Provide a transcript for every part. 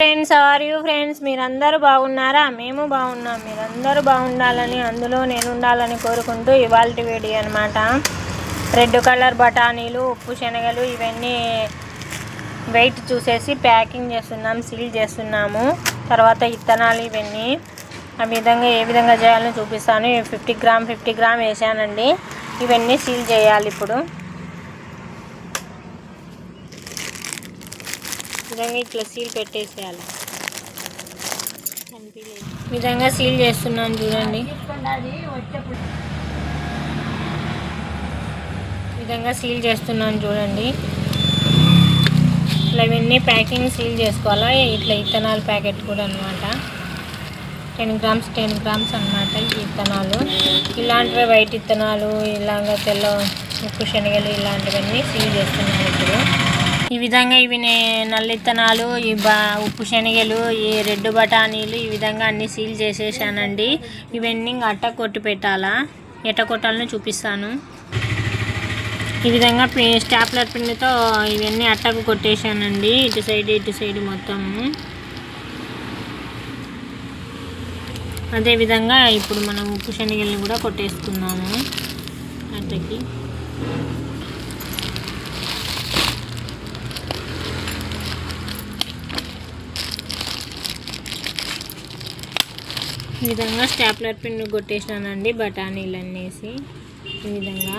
Friends are you friends మీరందరూ బాగున్నారా? మేము బాగున్నాం. మీరందరూ బాగుండాలని అందులో నేను ఉండాలని కోరుకుంటూ ఇవాళ వీడియో అనమాట రెడ్ కలర్ బఠానీలు ఉప్పు శనగలు ఇవన్నీ వెయిట్ చూసేసి ప్యాకింగ్ చేస్తున్నాం సీల్ చేస్తున్నాము. తర్వాత ఇత్తనాలు ఇవన్నీ. ఆ విధంగా ఏ విధంగా చేయాలని చూపిస్తాను. ఫిఫ్టీ గ్రామ్ ఫిఫ్టీ గ్రామ్ వేసానండి. ఇవన్నీ సీల్ చేయాలి ఇప్పుడు. విధంగా ఇట్లా సీల్ పెట్టేసేయాలి. విధంగా సీల్ చేస్తున్నాను చూడండి. విధంగా సీల్ చేస్తున్నాను చూడండి. ఇట్లా ఇవన్నీ ప్యాకింగ్ సీల్ చేసుకోవాలా? ఇట్లా ఇత్తనాల ప్యాకెట్ కూడా అనమాట టెన్ గ్రామ్స్ టెన్ గ్రామ్స్ అనమాట ఈ ఇత్తనాలు. ఇలాంటివి వైట్ ఇత్తనాలు ఇలాగ తెల్ల ఉప్పు శనగలు ఇలాంటివన్నీ సీల్ చేస్తున్నాను ఇప్పుడు. ఈ విధంగా ఇవి నల్లిత్తనాలు ఈ బా ఉప్పు శనగలు ఈ రెడ్ బఠానీలు ఈ విధంగా అన్ని సీల్ చేసేసానండి. ఇవన్నీ ఇంకా అట్ట కొట్టి పెట్టాలా. ఎట్ట కొట్టాలని చూపిస్తాను. ఈ విధంగా స్టాప్లర్ పిండితో ఇవన్నీ అట్టకు కొట్టేశానండి ఇటు సైడ్ ఇటు సైడ్ మొత్తము. అదేవిధంగా ఇప్పుడు మనం ఉప్పు శనగల్ని కూడా కొట్టేసుకున్నాము. అట్టకి. ఈ విధంగా స్టాప్లర్ పిన్ కొట్టేసినానండి బఠానీలు అనేసి ఈ విధంగా.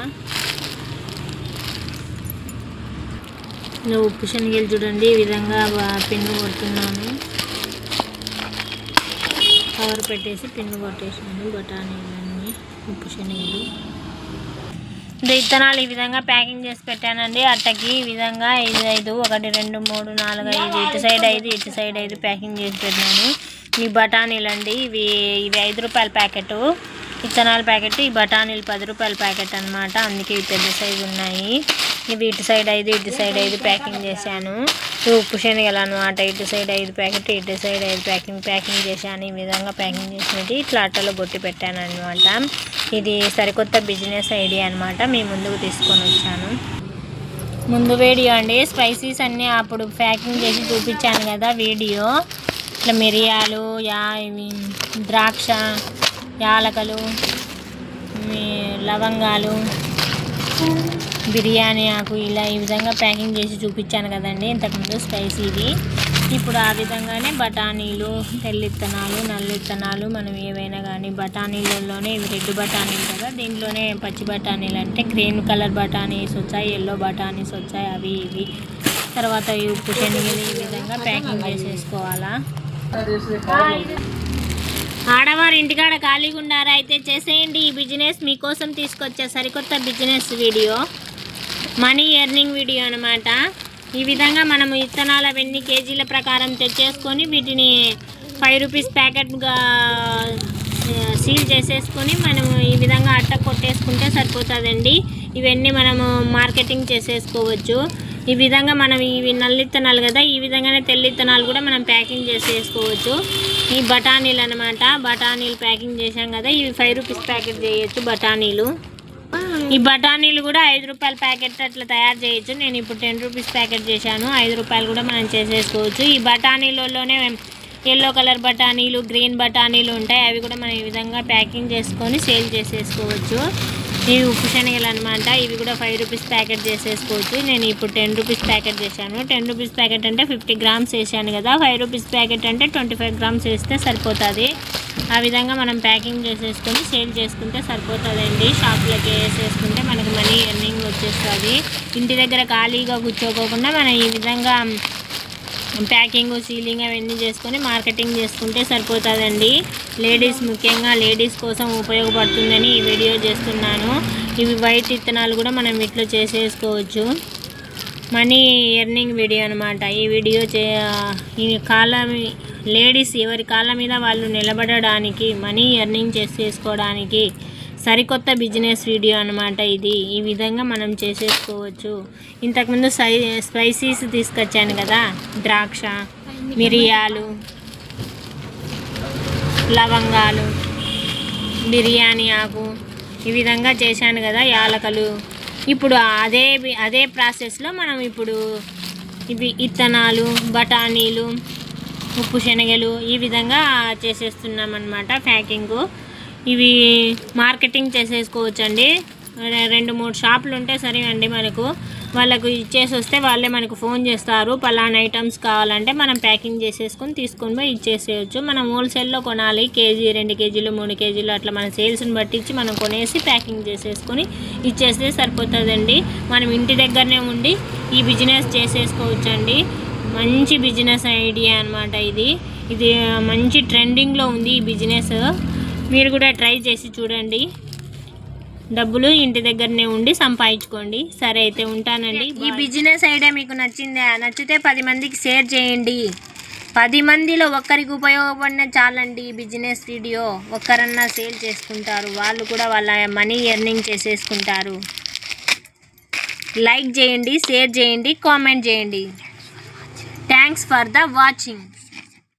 ఇంకా ఉప్పు శనగలు చూడండి ఈ విధంగా పిన్ను కొడుతున్నాను. కవర్ పెట్టేసి పిన్ను కొట్టేసాను బఠానీలన్నీ ఉప్పు శనగలు. విత్తనాలు ఇత్తనాలు ఈ విధంగా ప్యాకింగ్ చేసి పెట్టానండి. అట్టకి ఈ విధంగా ఐదు ఐదు ఒకటి రెండు మూడు నాలుగు ఐదు ఇటు సైడ్ ఐదు ఇటు సైడ్ ఐదు ప్యాకింగ్ చేసి పెట్టాను. ఈ బఠానీలు అండి. ఇవి ఇవి ఐదు రూపాయల ప్యాకెట్. ఇత్తనాల ప్యాకెట్ ఈ బఠానీలు పది రూపాయల ప్యాకెట్ అన్నమాట. అందుకే ఇవి పెద్ద సైజు ఉన్నాయి. ఇవి ఇటు సైడ్ ఐదు ఇటు సైడ్ ఐదు ప్యాకింగ్ చేశాను. ఇవి ఉప్పు శనగలు అనమాట ఇటు సైడ్ ఐదు ప్యాకెట్ ఇటు సైడ్ ఐదు ప్యాకింగ్ ప్యాకింగ్ చేశాను. ఈ విధంగా ప్యాకింగ్ చేసినట్టు ఇట్లా అట్టలో బొట్టి పెట్టాను అనమాట ఇది సరికొత్త బిజినెస్ ఐడియా అనమాట మీ ముందుకు తీసుకొని వచ్చాను. ముందు వీడియో అండి. స్పైసీస్ అన్నీ అప్పుడు ప్యాకింగ్ చేసి చూపించాను కదా వీడియో. ఇట్లా మిరియాలు యా ఇవి ద్రాక్ష యాలకలు లవంగాలు బిర్యానీ ఆకు ఇలా ఈ విధంగా ప్యాకింగ్ చేసి చూపించాను కదండి. ఇంతకుముందు స్పైసీది ఇప్పుడు ఆ విధంగానే బఠానీలు తెల్లిత్తనాలు నల్లిత్తనాలు మనం ఏవైనా కానీ బఠానీలలోనే ఇవి రెడ్ బఠానీలు కదా దీంట్లోనే పచ్చి బఠానీలు అంటే గ్రీన్ కలర్ బఠానీస్ వచ్చాయి ఎల్లో బఠానీస్ వచ్చాయి అవి ఇవి. తర్వాత ఈ ఉప్పు శనగలు ఈ విధంగా ప్యాకింగ్ చేసేసుకోవాలా? ఆడవారు ఇంటికాడ ఖాళీగా ఉన్నారా అయితే చేసేయండి. ఈ బిజినెస్ మీకోసం తీసుకొచ్చే సరికొత్త business video money earning video అనమాట ఈ విధంగా మనం ఇత్తనాలు అవన్నీ కేజీల ప్రకారం తెచ్చేసుకొని వీటిని ఫైవ్ రూపీస్ ప్యాకెట్గా సీల్ చేసేసుకొని మనం ఈ విధంగా అట్ట కొట్టేసుకుంటే సరిపోతుందండి. ఇవన్నీ మనము మార్కెటింగ్ చేసేసుకోవచ్చు. ఈ విధంగా మనం ఇవి నల్లిత్తనాలు కదా ఈ విధంగానే తెల్లిత్తనాలు కూడా మనం ప్యాకింగ్ చేసేసుకోవచ్చు ఈ బఠానీలు అనమాట బఠానీలు ప్యాకింగ్ చేసాం కదా ఇవి ఫైవ్ రూపీస్ ప్యాకెట్ చేయొచ్చు బఠానీలు. ఈ బఠానీలు కూడా ఐదు రూపాయల ప్యాకెట్ అట్లా తయారు చేయొచ్చు. నేను ఇప్పుడు టెన్ రూపీస్ ప్యాకెట్ చేశాను. ఐదు రూపాయలు కూడా మనం చేసేసుకోవచ్చు. ఈ బఠానీలలోనే ఎల్లో కలర్ బఠానీలు గ్రీన్ బఠానీలు ఉంటాయి. అవి కూడా మనం ఈ విధంగా ప్యాకింగ్ చేసుకొని సేల్ చేసేసుకోవచ్చు. ఇవి ఉప్పు శనగలు అనమాట ఇవి కూడా ఫైవ్ రూపీస్ ప్యాకెట్ చేసేసుకోవచ్చు. నేను ఇప్పుడు టెన్ రూపీస్ ప్యాకెట్ చేశాను. టెన్ రూపీస్ ప్యాకెట్ అంటే ఫిఫ్టీ గ్రామ్స్ వేసాను కదా. ఫైవ్ రూపీస్ ప్యాకెట్ అంటే ట్వంటీ ఫైవ్ గ్రామ్స్ వేస్తే సరిపోతుంది. ఆ విధంగా మనం ప్యాకింగ్ చేసేసుకొని సేల్ చేసుకుంటే సరిపోతుందండి. షాప్లోకి వేసేసుకుంటే మనకు మనీ ఎర్నింగ్ వచ్చేస్తుంది. ఇంటి దగ్గర ఖాళీగా కూర్చోకోకుండా మనం ఈ విధంగా ప్యాకింగ్ సీలింగ్ అవన్నీ చేసుకొని మార్కెటింగ్ చేసుకుంటే సరిపోతుందండి. లేడీస్ ముఖ్యంగా లేడీస్ కోసం ఉపయోగపడుతుందని ఈ వీడియో చేస్తున్నాను. ఇవి వైట్ ఇత్తనాలు కూడా మనం ఇట్లా చేసేసుకోవచ్చు. మనీ ఎర్నింగ్ వీడియో అనమాట ఈ వీడియో చే ఈ కాళ్ళ లేడీస్ ఎవరి కాళ్ళ మీద వాళ్ళు నిలబడడానికి మనీ ఎర్నింగ్ చేసేసుకోవడానికి సరికొత్త బిజినెస్ వీడియో అనమాట ఇది. ఈ విధంగా మనం చేసేసుకోవచ్చు. ఇంతకుముందు సై స్పైసీస్ తీసుకొచ్చాను కదా ద్రాక్ష మిరియాలు లవంగాలు బిర్యానీ ఆకు ఈ విధంగా చేశాను కదా యాలకలు. ఇప్పుడు అదే అదే ప్రాసెస్లో మనం ఇప్పుడు ఇవి ఇత్తనాలు బఠానీలు ఉప్పు శనగలు ఈ విధంగా చేసేస్తున్నాం అనమాట ప్యాకింగ్. ఇవి మార్కెటింగ్ చేసేసుకోవచ్చండి. రెండు మూడు షాపులు ఉంటే సరే అండి మనకు. వాళ్ళకు ఇచ్చేసి వస్తే వాళ్ళే మనకు ఫోన్ చేస్తారు. పలానా ఐటమ్స్ కావాలంటే మనం ప్యాకింగ్ చేసేసుకొని తీసుకొని పోయి ఇచ్చేసేయచ్చు. మనం హోల్సేల్లో కొనాలి. కేజీ రెండు కేజీలు మూడు కేజీలు అట్లా మన సేల్స్ని బట్టించి మనం కొనేసి ప్యాకింగ్ చేసేసుకొని ఇచ్చేస్తే సరిపోతుందండి. మనం ఇంటి దగ్గరనే ఉండి ఈ బిజినెస్ చేసేసుకోవచ్చండి. మంచి బిజినెస్ ఐడియా అనమాట ఇది. ఇది మంచి ట్రెండింగ్లో ఉంది ఈ బిజినెస్. మీరు కూడా ట్రై చేసి చూడండి. డబ్బులు ఇంటి దగ్గరనే ఉండి సంపాదించుకోండి. సరే అయితే ఉంటానండి. ఈ బిజినెస్ ఐడియా మీకు నచ్చిందా? నచ్చితే పది మందికి షేర్ చేయండి. పది మందిలో ఒక్కరికి ఉపయోగపడిన చాలండి ఈ బిజినెస్ వీడియో. ఒక్కరన్నా సేల్ చేసుకుంటారు. వాళ్ళు కూడా వాళ్ళ మనీ ఎర్నింగ్ చేసేసుకుంటారు. లైక్ చేయండి షేర్ చేయండి కామెంట్ చేయండి. Thanks for the watching.